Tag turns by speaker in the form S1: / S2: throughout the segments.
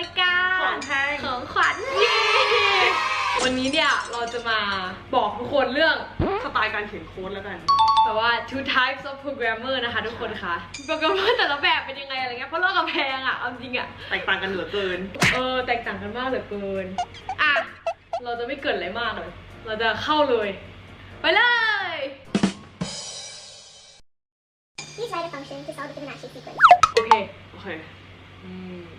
S1: ละกันของ
S2: ให้ ข
S1: องขวัญวันนี้เนี่ยเราจะมาบอกทุกคนเรื่อง
S2: สไตล์การเขียนโค้ดแล้วกัน
S1: แต่ว่า two types of programmer นะคะทุกคนคะโปรแกรมเมอร์แต่ละแบบเป็นยังไงอะไรเงี้ย เพราะโลกกำแพงอะเอาจริงอะ
S2: แตกต่างกันเหลือเกิน
S1: เออ แตกต่างกันมากเหลือเกิน อะ เราจะไม่เกิดอะไรมากเลย เราจะเข้าเลย ไปเลย
S3: Please write a function to solve the Fibonacci sequence.
S1: โอเค
S2: โอเค
S1: อืม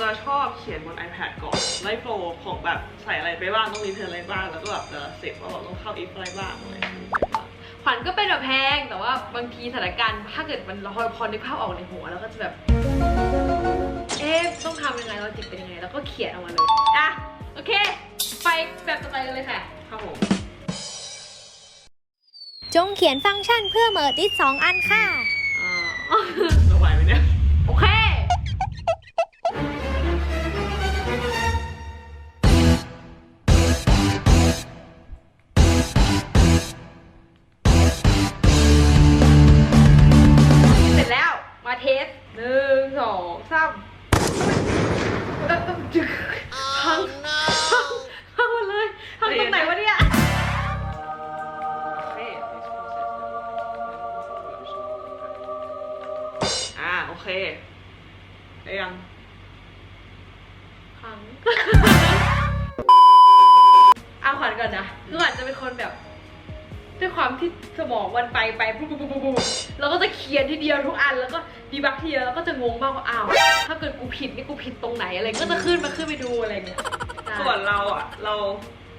S1: จะ
S2: ชอบเขียนบน iPad ก่อนไล่โฟล์ของแบบใส่อะไรไปบ้างต้องรีเทิร์นอะไรบ้าง แล้วก็แบบจะเสร็จว่าเราต้องเข้า if อะไรบ้างอะไรอย่างเงี้ย
S1: ขวัญก็เป็นแบบแพงแต่ว่าบางทีสถานการณ์ถ้าเกิดมันเราพอนึกภาพออกในหัวแล้วก็จะแบบ เอ๊ะต้องทำยังไงเราจิตเป็นยังไง แล้วก็เขียนออกมาเลยอะโอเค ไปแบบต่อไปกันเลยค่ะ
S2: ครับผม
S3: จงเขียนฟังก์ชันเพื่อเมิร์ดิสสองอันค่ะ
S1: อ่า
S2: เราไหวไหมเนี่ย
S1: โอเค เทสหนึ่งสองสามเอ้ยเอ้ยจึ๊กพังพังพังหมดเลยพังตรงไหนวะเนี่ย
S2: อ่าโอเคได้ยัง
S1: พังเอาขวัญก่อนนะคือขวัญจะเป็นคนแบบ ด้วยความที่สมองวันไปไปปุ๊บปุ๊บปุ๊บปุ๊บปุ๊บเราก็จะเขียนทีเดียวทุกอันแล้วก็ดีบักทีเดียวแล้วก็จะงงบ้างว่าอ้าวถ้าเกิดกูผิดนี่กูผิดตรงไหนอะไรก็จะขึ้นมาขึ้นไปดูอะไรเงี้ยใช่
S2: ส่วนเราอะเรา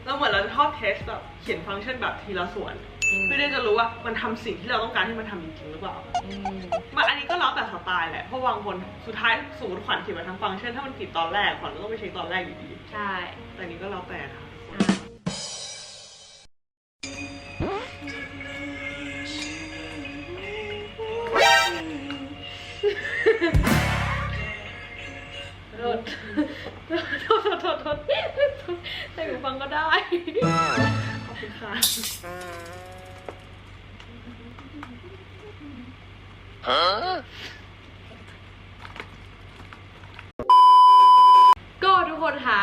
S2: เราเหมือนเราจะชอบเทสแบบเขียนฟังก์ชันแบบทีละส่วน
S1: อืม
S2: เพื่อที่จะรู้ว่ามันทำสิ่งที่เราต้องการให้มันทำจริงๆหรือเปล่า
S1: อืม
S2: มันอันนี้ก็แล้วแต่สไตล์แหละ เพราะบางคนสุดท้ายสมมติขวัญเขียนมาทั้งฟังก์ชันถ้ามันผิดตอนแรกขวัญก็ต้องไปเช็คตอนแรกอยู่ดี
S1: ใช่
S2: แต่อันนี้ก็แล้วแต่ค่ะ
S1: อะ
S2: ค่ะ
S1: ก็ทุกคนหา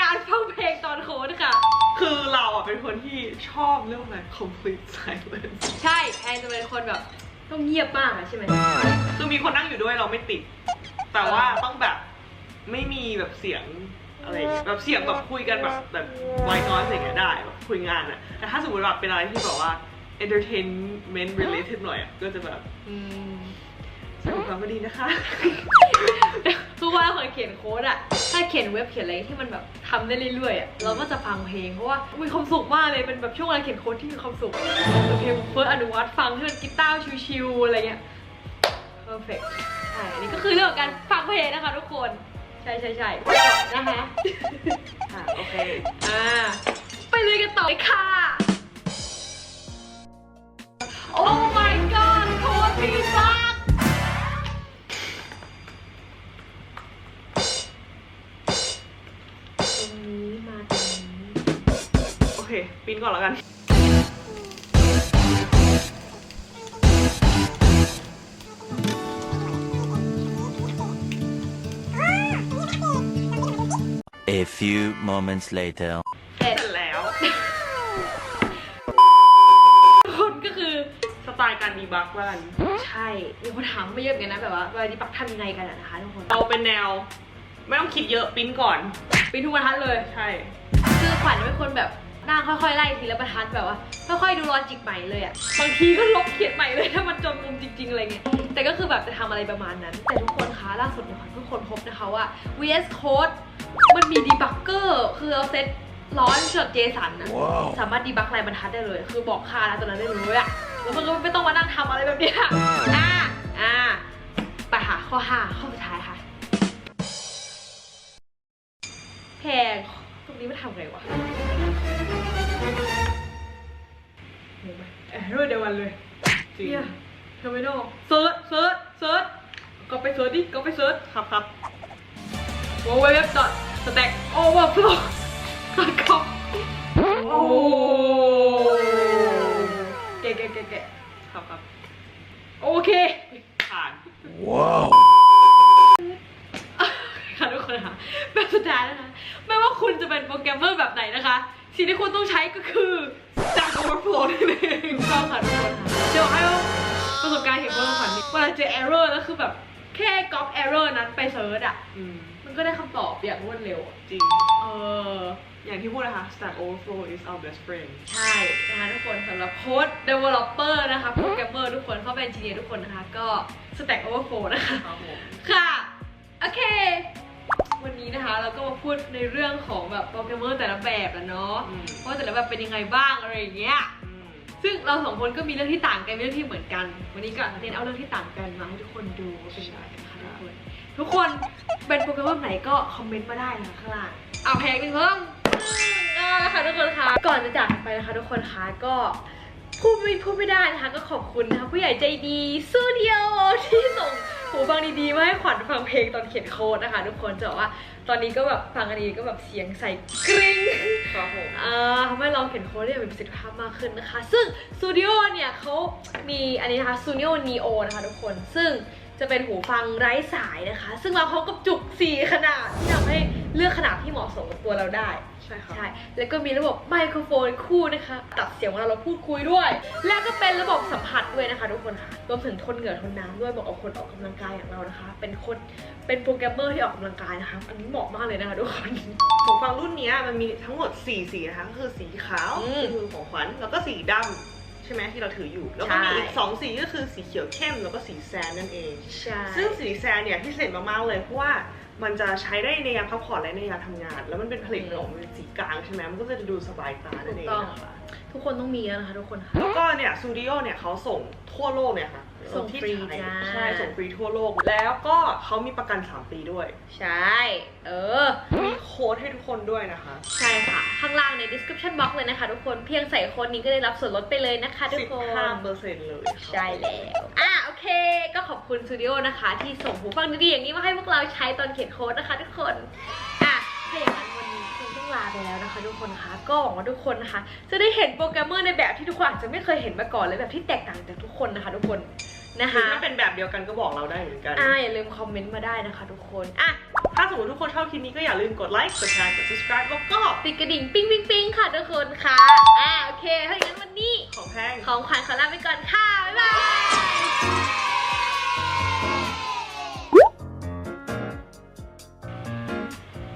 S1: การฟังเพลงตอนโค้ดค่ะ
S2: คือเราอะเป็นคนที่ชอบเรื่องอะไร complete silence
S1: ใช่แอนจะเป็นคนแบบต้องเงียบมากอะใช่ไหม
S2: คือมีคนนั่งอยู่ด้วยเราไม่ติด แต่ว่าต้องแบบไม่มีแบบเสียง อะไรอย่างเงี้ยแบบเสียงแบบคุยกันแบบแบบไวน้อยอย่างเงี้ยได้แบบคุยงานอะแต่ถ้าสมมติแบบเป็นอะไรที่แบบว่า entertainment related หน่อยอะก็จะแบบ
S1: อืม
S2: สนุกความก็ดีนะคะ
S1: คือว่าเคยเขียนโค้ดอะถ้าเขียนเว็บเขียนอะไรที่มันแบบทำได้เรื่อยๆอะเราก็จะฟังเพลงเพราะว่ามีความสุขมากเลยเป็นแบบช่วงเวลาเขียนโค้ดที่มีความสุขโอเคเฟิร์สอนุวัตฟังที่มันกีตาร์ชิวๆอะไรเงี้ย perfect ใช่อันนี้ก็คือเรื่องของการฟังเพลงนะคะทุกคน ใช่ใช่ใช่นะคะ
S2: ค่ะโอเค
S1: อ่าไปเลยกันต่อเลยค่ะ โอ้ my god โค้ดมีบักตรงนี้มาตรงนี้
S2: โอเค ปินก่อนแล้วกัน
S4: A few moments later.
S1: เสร็จ
S2: เสร็จแล้ว
S1: คนก็คือ
S2: สไตล์การดีบักว่ากัน
S1: ใช่มีคนถามมาเยอะเหมือนกันนะแบบว่าเวลาดิปักทำยังไงกันอะนะคะทุกคน
S2: เราเป็นแนว ไม่ต้องคิดเยอะปินก่อน
S1: ปีทุกบรรทัดเลย
S2: ใช่
S1: คือขวัญเป็นคนแบบ นั่งค่อยๆไล่ทีละบรรทัดแบบว่าค่อยๆดูลอจิกใหม่เลยอะบางทีก็ลบเขียนใหม่เลยถ้ามันจนมุมจริงๆอะไรเงี้ยแต่ก็คือแบบจะทำอะไรประมาณนั้น แต่ทุกคนคะล่าสุดเนี่ยขวัญเพิ่งค้นพบนะคะว่า VS Code มันมีดีบักเกอร์คือเอาเซตร้อนเฉดเจสันนะ
S4: ว้าว
S1: สามารถดีบักรายบรรทัดได้เลย คือบอกค่าแล้วตอนนั้นได้เลยอะแล้วมันก็ไม่ต้องมานั่งทำอะไรแบบเนี้ยอ่าอ่าไปค่ะข้อห้าข้อสุดท้ายค่ะแพงตรง นี้มันทำไงวะเพลงไหมแอร์เดียวกันเลย
S2: จริง
S1: เนี่ยเทอร์มินอลเซิร์ชเซิร์ชเซิร์ชก็ไปเซิร์ชดิก็ไปเซิร์ช
S2: ครับครับ
S1: www.stackoverflow.com โอ้เก๋เก๋เก๋เก๋
S2: ครับครับ
S1: โอเค
S2: ผ่าน
S1: ค่ะทุกคนค่ะแบบสุดท้ายนะคะ ไม่ว่าคุณจะเป็นโปร แกรมเมอร์แบบไหนนะคะ สิ่งที่คุณต้องใช้ก็คือ
S2: จาก overflow นั่นเอง
S1: ถูกต้องค่ะทุกคนค่ะเดี๋ยวให้ว่าประสบการณ์เห็นคนละฝันนี่เวลาเจอ error แล้วคือแบบแค่ก๊อป error นั้นไปเซิร์ชอะ
S2: อืม
S1: มันก็ได้คำตอบอย่างรวดเร็วอะ
S2: จริง
S1: เออ
S2: อย่างที่พูดนะคะ Stack Overflow is our best friend
S1: ใช่นะคะทุกคนสำหรับโค้ด developer นะคะโปรแกรมเมอร์ทุกคนเข้าไป engineer ทุกคนนะคะ ก็ stack overflow นะคะ
S2: ครับผม
S1: ค่ะ โอเค วันนี้นะคะเราก็มาพูดในเรื่องของแบบโปรแกรมเมอร์แต่ละแบบแล้วเนาะ
S2: อืม
S1: ว่าแต่ละแบบเป็นยังไงบ้างอะไรอย่างเงี้ย
S2: อืม
S1: ซึ่งเราสองคนก็มีเรื่องที่ต่างกันมีเรื่องที่เหมือนกัน วันนี้ก็เน้นเอาเรื่องที่ต่างกันมาให้ทุกคนดูว่าเป็นยังไงนะคะทุกคนทุกคนเป็นโปรแกรมเมอร์ไหนก็คอมเมนต์มาได้นะคะข้างล่างเอาเพลงหนึ่งเพิ่มอ่าค่ะทุกคนคะก่อนจะจากกันไปนะคะทุกคนคะก็ พูดไม่พูดไม่ได้นะคะ ก็ขอบคุณนะคะผู้ใหญ่ใจดีซูเดียวที่ส่งหูฟังดีๆมาให้ขวัญฟังเพลงตอนเขียนโค้ดนะคะ ทุกคนจะบอกว่าตอนนี้ก็แบบฟังกันดีก็แบบเสียงใส่กริ๊ง
S2: ครับผม
S1: อ่าทำให้เราเขียนโค้ดได้อย่างมีประสิทธิภาพมากขึ้นนะคะ ซึ่ง Studio เนี่ยเขามีอันนี้นะคะ Studio Neo นะคะทุกคนซึ่งจะเป็นหูฟังไร้สายนะคะ ซึ่งมาพร้อมกับจุก 4 ขนาดที่ทำให้ เลือกขนาดที่เหมาะสมกับตัวเราได้
S2: ใช่ครับ
S1: ใช่แล้วก็มีระบบไมโครโฟนคู่นะคะตัดเสียงเวลาเราพูดคุยด้วย และก็เป็นระบบสัมผัสด้วยนะคะทุกคนค่ะรวมถึงทนเหงื่อทนน้ำด้วยเหมาะกับคนออกกำลังกายอย่างเรานะคะ เป็นคนเป็นโปรแกรมเมอร์ที่ออกกำลังกายนะคะอันนี้เหมาะมากเลยนะคะทุกคน
S2: หูฟังรุ่นเนี้ยมันมีทั้งหมด4สีนะคะก็คือสีขาว
S1: อืม
S2: คือของขวัญแล้วก็สีดำใช่ไหมที่เราถืออยู่ แล้วก็มี
S1: ใช่
S2: อีก2สีก็คือสีเขียวเข้มแล้วก็สีแซนนั่นเอง
S1: ใช่
S2: ซึ่งสีแซนเนี่ยพิเศษมากๆเลยเพราะว่า มันจะใช้ได้ในยามพักผ่อนและในยามทำงาน แล้วมันเป็นผลิตออกมาเป็นสีกลางใช่ไหมมันก็จะดูสบายตานั่นเอง
S1: ถูกต้อง
S2: นะคะ
S1: ทุกคนต้องมีแล้วนะคะ ทุกคนค่ะ
S2: แล้วก็เนี่ยซูดิโอเนี่ยเขาส่งทั่วโลกเนี่ยค่ะ
S1: ส่ง
S2: ที่
S1: ฟรี
S2: ไทย
S1: จ้า
S2: ใช่ ส่งฟรีทั่วโลก แล้วก็เขามีประกัน 3 ปีด้วย
S1: ใช่ เออ
S2: มีโค้ ดให้ทุกคนด้วยนะคะ
S1: ใช่ค่ะ ข้างล่างใน description box เลยนะคะทุกคนเพียงใส่โค้ดนี้ก็ได้รับส่วนลดไปเลยนะคะทุกคน
S2: 15เปอร์เซ็นต์เลย
S1: ใช่แล้วอะโอเค ก็ขอบคุณสตูดิโอนะคะ ที่ส่งหูฟังดีๆอย่างนี้มาให้พวกเราใช้ตอนเขียนโค้ดนะคะ ทุกคนอะถ้าอย่างนั้นวันนี้คงต้องลาไปแล้วนะคะ ทุกคนคะก็หวังว่าทุกคนนะคะ จะได้เห็นโปรแกรมเมอร์ในแบบที่ทุกคนอาจจะไม่เคยเห็นมาก่อนเลยแบบที่แตกต่างจากทุกคนนะคะ ทุกคน นะ
S2: หรือ
S1: คะ
S2: ถ้าเป็นแบบเดียวกันก็บอกเราได้เหมือนกัน
S1: อะอย่าลืมคอมเมนต์มาได้นะคะทุกคนอะ
S2: ถ้าสมมติทุกคนชอบคลิปนี้ก็อย่าลืมกดไลค์ กดแชร์ กด subscribe แล้วก็
S1: ติดกระดิ่งปิ้งปิ้งปิ้งค่ะทุกคนค่ะอ่าโอเคถ้าอย่างนั้นวันนี้
S2: ของแพง
S1: ของขวัญขอลาไปก่อนค่ะ บ๊ายบาย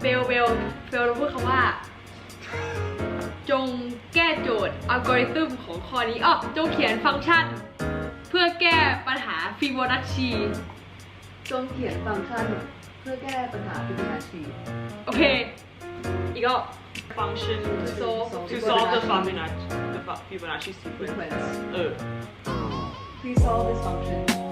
S1: เบลเบลเบลเราพูดคำว่า จงแก้โจทย์อัลกอริทึมของข้อนี้อ๋อจงเขียนฟังก์ชันเพื่อแก้ปัญหาฟิโบนัชชี
S5: จงเขียนฟังก์ชัน เพื่อแก้ปัญหาฟิโบนัชชี
S1: โอเค อีกรอบ
S2: function
S1: To solve
S2: to solve the Fibonacci the Fibonacci sequence
S5: sequence
S2: เออ
S5: Please solve this function